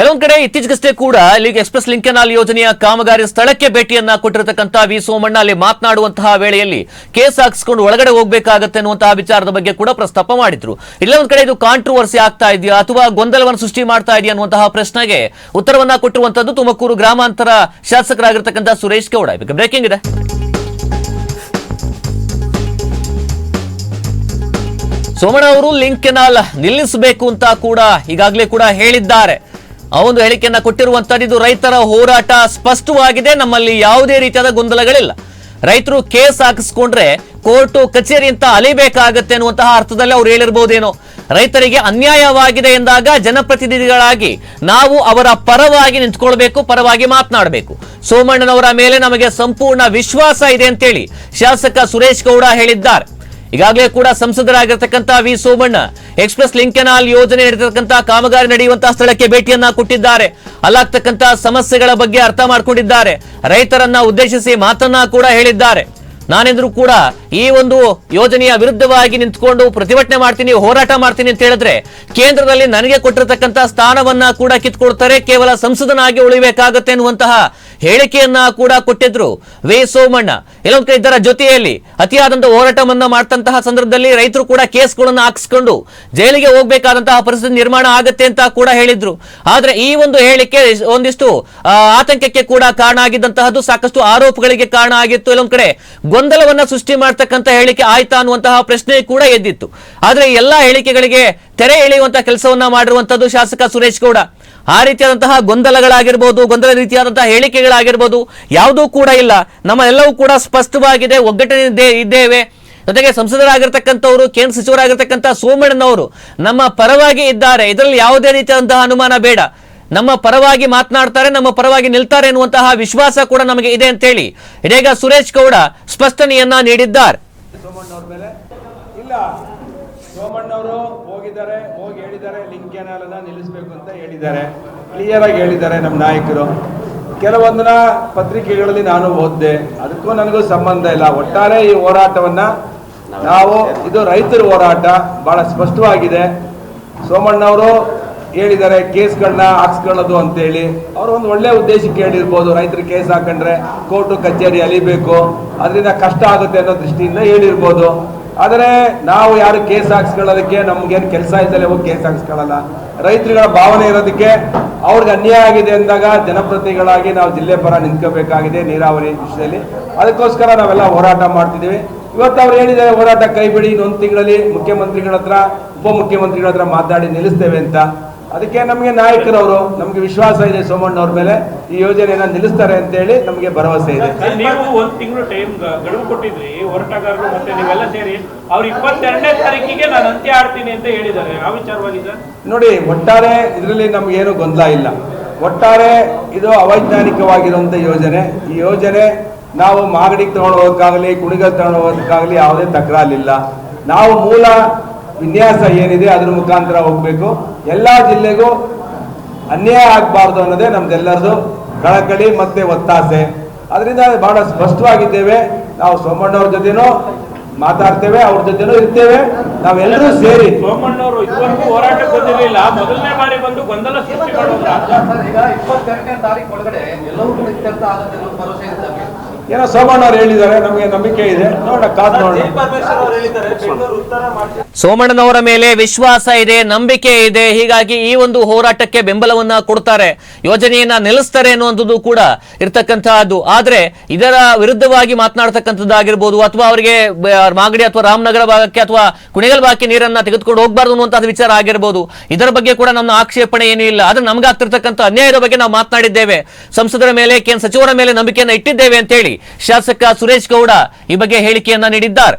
ಕೆಲವೊಂದ್ ಕಡೆ ಇತ್ತೀಚೆಗಷ್ಟೇ ಕೂಡ ಇಲ್ಲಿಗೆ ಎಕ್ಸ್ಪ್ರೆಸ್ ಲಿಂಕ್ ಕೆನಾಲ್ ಯೋಜನೆಯ ಕಾಮಗಾರಿ ಸ್ಥಳಕ್ಕೆ ಭೇಟಿಯನ್ನ ಕೊಟ್ಟಿರತಕ್ಕಂತಹ ವಿ ಸೋಮಣ್ಣ ಅಲ್ಲಿ ಮಾತನಾಡುವಂತಹ ವೇಳೆಯಲ್ಲಿ ಕೇಸ್ ಹಾಕಿಸ್ಕೊಂಡು ಒಳಗಡೆ ಹೋಗಬೇಕಾಗತ್ತೆ ಅನ್ನುವಂತಹ ವಿಚಾರದ ಬಗ್ಗೆ ಕೂಡ ಪ್ರಸ್ತಾಪ ಮಾಡಿದ್ರು. ಇಲ್ಲೊಂದ್ ಕಡೆ ಇದು ಕಾಂಟ್ರವರ್ಸಿ ಆಗ್ತಾ ಇದೆಯಾ ಅಥವಾ ಗೊಂದಲವನ್ನು ಸೃಷ್ಟಿ ಮಾಡ್ತಾ ಇದೆಯಾ ಅನ್ನುವಂತಹ ಪ್ರಶ್ನೆಗೆ ಉತ್ತರವನ್ನ ಕೊಟ್ಟಿರುವಂತದ್ದು ತುಮಕೂರು ಗ್ರಾಮಾಂತರ ಶಾಸಕರಾಗಿರ್ತಕ್ಕಂಥ ಸುರೇಶ್ ಗೌಡ. ಬ್ರೇಕಿಂಗ್ ಇದೆ. ಸೋಮಣ್ಣ ಅವರು ಲಿಂಕ್ ಕೆನಾಲ್ ನಿಲ್ಲಿಸಬೇಕು ಅಂತ ಕೂಡ ಈಗಾಗಲೇ ಕೂಡ ಹೇಳಿದ್ದಾರೆ. ಆ ಒಂದು ಹೇಳಿಕೆಯನ್ನ ಕೊಟ್ಟಿರುವಂತದ್ದು ರೈತರ ಹೋರಾಟ ಸ್ಪಷ್ಟವಾಗಿದೆ. ನಮ್ಮಲ್ಲಿ ಯಾವುದೇ ರೀತಿಯಾದ ಗೊಂದಲಗಳಿಲ್ಲ. ರೈತರು ಕೇಸ್ ಹಾಕಿಸ್ಕೊಂಡ್ರೆ ಕೋರ್ಟು, ಕಚೇರಿ ಅಂತ ಅಲಿಬೇಕಾಗತ್ತೆ ಅನ್ನುವಂತಹ ಅರ್ಥದಲ್ಲಿ ಅವ್ರು ಹೇಳಿರ್ಬೋದೇನೋ. ರೈತರಿಗೆ ಅನ್ಯಾಯವಾಗಿದೆ ಎಂದಾಗ ಜನಪ್ರತಿನಿಧಿಗಳಾಗಿ ನಾವು ಅವರ ಪರವಾಗಿ ನಿಂತ್ಕೊಳ್ಬೇಕು, ಪರವಾಗಿ ಮಾತನಾಡಬೇಕು. ಸೋಮಣ್ಣನವರ ಮೇಲೆ ನಮಗೆ ಸಂಪೂರ್ಣ ವಿಶ್ವಾಸ ಇದೆ ಅಂತೇಳಿ ಶಾಸಕ ಸುರೇಶ್ ಗೌಡ ಹೇಳಿದ್ದಾರೆ. ಈಗಾಗಲೇ ಕೂಡ ಸಂಸದರಾಗಿರ್ತಕ್ಕಂಥ V Somanna express link canal ಯೋಜನೆ ನಡೆದಿರತಕ್ಕಂತಹ ಕಾಮಗಾರಿ ನಡೆಯುವಂತಹ ಸ್ಥಳಕ್ಕೆ ಭೇಟಿಯನ್ನ ಕೊಟ್ಟಿದ್ದಾರೆ. ಅಲ್ಲಾಗ್ತಕ್ಕಂಥ ಸಮಸ್ಯೆಗಳ ಬಗ್ಗೆ ಅರ್ಥ ಮಾಡಿಕೊಂಡಿದ್ದಾರೆ. ರೈತರನ್ನ ಉದ್ದೇಶಿಸಿ ಮಾತನ್ನ ಕೂಡ ಹೇಳಿದ್ದಾರೆ. ನಾನೆಂದ್ರು ಕೂಡ ಈ ಒಂದು ಯೋಜನೆಯ ವಿರುದ್ಧವಾಗಿ ನಿಂತ್ಕೊಂಡು ಪ್ರತಿಭಟನೆ ಮಾಡ್ತೀನಿ, ಹೋರಾಟ ಮಾಡ್ತೀನಿ ಅಂತ ಹೇಳಿದ್ರೆ ಕೇಂದ್ರದಲ್ಲಿ ನನಗೆ ಕೊಟ್ಟಿರತಕ್ಕಂತ ಸ್ಥಾನವನ್ನ ಕೂಡ ಕಿತ್ಕೊಡ್ತಾರೆ. ಕೇವಲ ಸಂಸದನಾಗಿ ಉಳಿಬೇಕಾಗತ್ತೆ ಅನ್ನುವಂತಹ ಹೇಳಿಕೆಯನ್ನ ಕೂಡ ಕೊಟ್ಟಿದ್ರು. ವಿ. ಸೋಮಣ್ಣ. ಎಲ್ಲೊಂದ್ ಕಡೆ ಇದರ ಜೊತೆಯಲ್ಲಿ ಅತಿಯಾದಂತಹ ಹೋರಾಟವನ್ನ ಮಾಡ್ತಂತಹ ಸಂದರ್ಭದಲ್ಲಿ ರೈತರು ಕೂಡ ಕೇಸ್ಗಳನ್ನು ಹಾಕಿಸ್ಕೊಂಡು ಜೈಲಿಗೆ ಹೋಗ್ಬೇಕಾದಂತಹ ಪರಿಸ್ಥಿತಿ ನಿರ್ಮಾಣ ಆಗತ್ತೆ ಅಂತ ಕೂಡ ಹೇಳಿದ್ರು. ಆದ್ರೆ ಈ ಒಂದು ಹೇಳಿಕೆ ಒಂದಿಷ್ಟು ಆತಂಕಕ್ಕೆ ಕೂಡ ಕಾರಣ ಆಗಿದ್ದಂತಹದ್ದು ಸಾಕಷ್ಟು ಆರೋಪಗಳಿಗೆ ಕಾರಣ ಆಗಿತ್ತು. ಇಲ್ಲೊಂದ್ ಕಡೆ ಗೊಂದಲವನ್ನ ಸೃಷ್ಟಿ ಮಾಡ್ತಕ್ಕಂತ ಹೇಳಿಕೆ ಆಯ್ತಾ ಅನ್ನುವಂತಹ ಪ್ರಶ್ನೆ ಕೂಡ ಎದ್ದಿತ್ತು. ಆದ್ರೆ ಎಲ್ಲಾ ಹೇಳಿಕೆಗಳಿಗೆ ತೆರೆ ಎಳೆಯುವಂತಹ ಕೆಲಸವನ್ನ ಮಾಡಿರುವಂತದ್ದು ಶಾಸಕ ಸುರೇಶ್ ಗೌಡ. ಆ ರೀತಿಯಾದಂತಹ ಗೊಂದಲಗಳಾಗಿರ್ಬೋದು, ಗೊಂದಲ ರೀತಿಯಾದಂತಹ ಹೇಳಿಕೆಗಳಾಗಿರ್ಬೋದು ಯಾವುದೂ ಕೂಡ ಇಲ್ಲ. ನಮ್ಮ ಎಲ್ಲವೂ ಕೂಡ ಸ್ಪಷ್ಟವಾಗಿದೆ, ಒಗ್ಗಟ್ಟಿನಿಂದ ಇದ್ದೇವೆ. ಜೊತೆಗೆ ಸಂಸದರಾಗಿರ್ತಕ್ಕಂಥವ್ರು, ಕೇಂದ್ರ ಸಚಿವರಾಗಿರ್ತಕ್ಕಂಥ ಸೋಮಣ್ಣನವರು ನಮ್ಮ ಪರವಾಗಿ ಇದ್ದಾರೆ. ಇದರಲ್ಲಿ ಯಾವುದೇ ರೀತಿಯಾದಂತಹ ಅನುಮಾನ ಬೇಡ. ನಮ್ಮ ಪರವಾಗಿ ಮಾತನಾಡ್ತಾರೆ, ನಮ್ಮ ಪರವಾಗಿ ನಿಲ್ತಾರೆ ಎನ್ನುವಂತಹ ವಿಶ್ವಾಸ ಕೂಡ ನಮಗೆ ಇದೆ ಅಂತೇಳಿ ಇದೀಗ ಸುರೇಶ್ ಗೌಡ ಸ್ಪಷ್ಟನೆಯನ್ನ ನೀಡಿದ್ದಾರೆ. ಸೋಮಣ್ಣವರು ಹೋಗಿದ್ದಾರೆ, ಹೋಗಿ ಹೇಳಿದ್ದಾರೆ, ಲಿಂಕ್ ಕೆನಾಲ್ ನಿಲ್ಲಿಸಬೇಕು ಅಂತ ಹೇಳಿದ್ದಾರೆ. ಕ್ಲಿಯರ್ ಆಗಿ ಹೇಳಿದ್ದಾರೆ ನಮ್ಮ ನಾಯಕರು. ಕೆಲವೊಂದನ್ನ ಪತ್ರಿಕೆಗಳಲ್ಲಿ ನಾನು ಓದಿದೆ. ಅದಕ್ಕೂ ನನಗೂ ಸಂಬಂಧ ಇಲ್ಲ. ಒಟ್ಟಾರೆ ಈ ಹೋರಾಟವನ್ನ ನಾವು, ಇದು ರೈತರ ಹೋರಾಟ, ಬಹಳ ಸ್ಪಷ್ಟವಾಗಿದೆ. ಸೋಮಣ್ಣವರು ಹೇಳಿದ್ದಾರೆ, ಕೇಸ್ಗಳನ್ನ ಹಾಕ್ಸ್ಕೊಳ್ಳೋದು ಅಂತೇಳಿ. ಅವರು ಒಂದು ಒಳ್ಳೆ ಉದ್ದೇಶಕ್ಕೆ ಹೇಳಿರ್ಬೋದು. ರೈತರು ಕೇಸ್ ಹಾಕೊಂಡ್ರೆ ಕೋರ್ಟು, ಕಚೇರಿ ಅಲಿಬೇಕು. ಅದರಿಂದ ಕಷ್ಟ ಆಗುತ್ತೆ ಅನ್ನೋ ದೃಷ್ಟಿಯಿಂದ ಹೇಳಿರ್ಬೋದು. ಆದರೆ ನಾವು ಯಾರು ಕೇಸ್ ಹಾಕ್ಸ್ಕೊಳ್ಳೋದಕ್ಕೆ ನಮ್ಗೇನು ಕೆಲಸ ಇದ್ದಲ್ಲೇ ಹೋಗಿ ಕೇಸ್ ಹಾಕ್ಸ್ಕೊಳ್ಳಲ್ಲ. ರೈತರುಗಳ ಭಾವನೆ ಇರೋದಕ್ಕೆ ಅವ್ರಿಗೆ ಅನ್ಯಾಯ ಆಗಿದೆ ಅಂದಾಗ ಜನಪ್ರತಿನಿಧಿಗಳಾಗಿ ನಾವು ಜಿಲ್ಲೆ ಪರ ನಿಂತ್ಕೋಬೇಕಾಗಿದೆ ನೀರಾವರಿ ವಿಷಯದಲ್ಲಿ. ಅದಕ್ಕೋಸ್ಕರ ನಾವೆಲ್ಲ ಹೋರಾಟ ಮಾಡ್ತಿದ್ದೀವಿ. ಇವತ್ತು ಅವ್ರು ಹೇಳಿದ್ದಾರೆ, ಹೋರಾಟ ಕೈಬಿಡಿ, ಇನ್ನೊಂದು ತಿಂಗಳಲ್ಲಿ ಮುಖ್ಯಮಂತ್ರಿಗಳ ಹತ್ರ, ಉಪಮುಖ್ಯಮಂತ್ರಿಗಳ ಹತ್ರ ಮಾತಾಡಿ ನಿಲ್ಲಿಸ್ತೇವೆ ಅಂತ. ಅದಕ್ಕೆ ನಮಗೆ ನಾಯಕರವರು ನಮಗೆ ವಿಶ್ವಾಸ ಇದೆ ಸೋಮಣ್ಣವ್ರ ಮೇಲೆ ಈ ಯೋಜನೆಯನ್ನ ನಿಲ್ಲಿಸ್ತಾರೆ ಅಂತ ಹೇಳಿ ನಮಗೆ ಭರವಸೆ ಇದೆ. ನೀವು ಒಂದ್ ತಿಂಗಳು ಟೈಮ್ ಗಡುವು ಕೊಟ್ಟಿದ್ರಿ ಹೋರಾಟಗಾರರು ಮತ್ತೆ ನೀವೆಲ್ಲ ಸೇರಿ ಅವ್ರು ಇಪ್ಪತ್ತೆರಡನೇ ತಾರೀಕಿಗೆ ನಾನು ಅಂತ್ಯ ಆಡ್ತೀನಿ ಅಂತ ಹೇಳಿದ್ದಾರೆ. ಆ ವಿಚಾರವಾಗಿ ಸರ್? ನೋಡಿ ಒಟ್ಟಾರೆ ಇದರಲ್ಲಿ ನಮಗೇನು ಗೊಂದಲ ಇಲ್ಲ. ಒಟ್ಟಾರೆ ಇದು ಅವೈಜ್ಞಾನಿಕವಾಗಿರುವಂಥ ಯೋಜನೆ. ಈ ಯೋಜನೆ ನಾವು ಮಾಗಡಿಗೆ ತಗೊಂಡು ಹೋಗೋಕ್ಕಾಗಲಿ ಕುಣಿಗಲ್ ತಗೊಂಡು ಹೋಗೋದಕ್ಕಾಗಲಿ ಯಾವುದೇ ತಕರಾಲಿಲ್ಲ ನಾವು ಮೂಲ ವಿನ್ಯಾಸ ಏನಿದೆ ಅದ್ರ ಮುಖಾಂತರ ಹೋಗಬೇಕು. ಎಲ್ಲ ಜಿಲ್ಲೆಗೂ ಅನ್ಯಾಯ ಆಗಬಾರ್ದು ಅನ್ನೋದೇ ನಮ್ದೆಲ್ಲರದು ಕಳಕಳಿ ಮತ್ತೆ ಒತ್ತಾಸೆ. ಅದರಿಂದ ಬಹಳ ಸ್ಪಷ್ಟವಾಗಿದ್ದೇವೆ. ನಾವು ಸೋಮಣ್ಣವ್ರ ಜೊತೆನೂ ಮಾತಾಡ್ತೇವೆ ಅವ್ರ ಜೊತೆನೂ ಇರ್ತೇವೆ. ನಾವೆಲ್ಲರೂ ಸೇರಿ ಸೋಮಣ್ಣವರು ಇದುವರೆಗೂ ಹೋರಾಟ ಬಂದಿರಲಿಲ್ಲ. ಮೊದಲನೇ ಬಾರಿ ಬಂದು ಗೊಂದಲ ಸೃಷ್ಟಿ ಮಾಡೋದ್ರ ಸರ್, ಈಗ ಇಪ್ಪತ್ತೆರಡನೇ ತಾರೀಕು ಒಳಗಡೆ ಎಲ್ಲವೂ ಇತ್ಯರ್ಥ ಆಗುತ್ತೆ ಭರವಸೆ ನಮಗೆ. ಏನೋ ಸೋಮಣ್ಣವ್ರು ಹೇಳಿದ್ದಾರೆ ನಮಗೆ ನಂಬಿಕೆ ಇದೆ. ನೋಡೋಣ ಕಾದ್ ನೋಡೋಣ. ಸೋಮಣ್ಣನವರ ಮೇಲೆ ವಿಶ್ವಾಸ ಇದೆ ನಂಬಿಕೆ ಇದೆ ಹೀಗಾಗಿ ಈ ಒಂದು ಹೋರಾಟಕ್ಕೆ ಬೆಂಬಲವನ್ನ ಕೊಡ್ತಾರೆ ಯೋಜನೆಯನ್ನ ನಿಲ್ಲಿಸ್ತಾರೆ ಅನ್ನುವಂಥದ್ದು ಕೂಡ ಇರ್ತಕ್ಕಂತಹದ್ದು ಆದ್ರೆ ಇದರ ವಿರುದ್ಧವಾಗಿ ಮಾತನಾಡ್ತಕ್ಕಂಥದ್ದಾಗಿರ್ಬೋದು ಅಥವಾ ಅವರಿಗೆ ಬ- ಮಾಗಡಿ ಅಥವಾ ರಾಮನಗರ ಭಾಗಕ್ಕೆ ಅಥವಾ ಕುಣಿಗಲ್ ಭಾಗಕ್ಕೆ ನೀರನ್ನ ತೆಗೆದುಕೊಂಡು ಹೋಗಬಾರ್ದು ಅನ್ನುವಂತಹ ವಿಚಾರ ಆಗಿರ್ಬೋದು. ಇದರ ಬಗ್ಗೆ ಕೂಡ ನಮ್ಮ ಆಕ್ಷೇಪಣೆ ಏನೂ ಇಲ್ಲ. ಆದ್ರೆ ನಮ್ಗಾಗ್ತಿರ್ತಕ್ಕಂಥ ಅನ್ಯಾಯದ ಬಗ್ಗೆ ನಾವು ಮಾತನಾಡಿದ್ದೇವೆ. ಸಂಸದರ ಮೇಲೆ ಕೇಂದ್ರ ಸಚಿವರ ಮೇಲೆ ನಂಬಿಕೆಯನ್ನ ಇಟ್ಟಿದ್ದೇವೆ ಅಂತೇಳಿ ಶಾಸಕ ಸುರೇಶ್ ಗೌಡ ಈ ಬಗ್ಗೆ ಹೇಳಿಕೆಯನ್ನ ನೀಡಿದ್ದಾರೆ.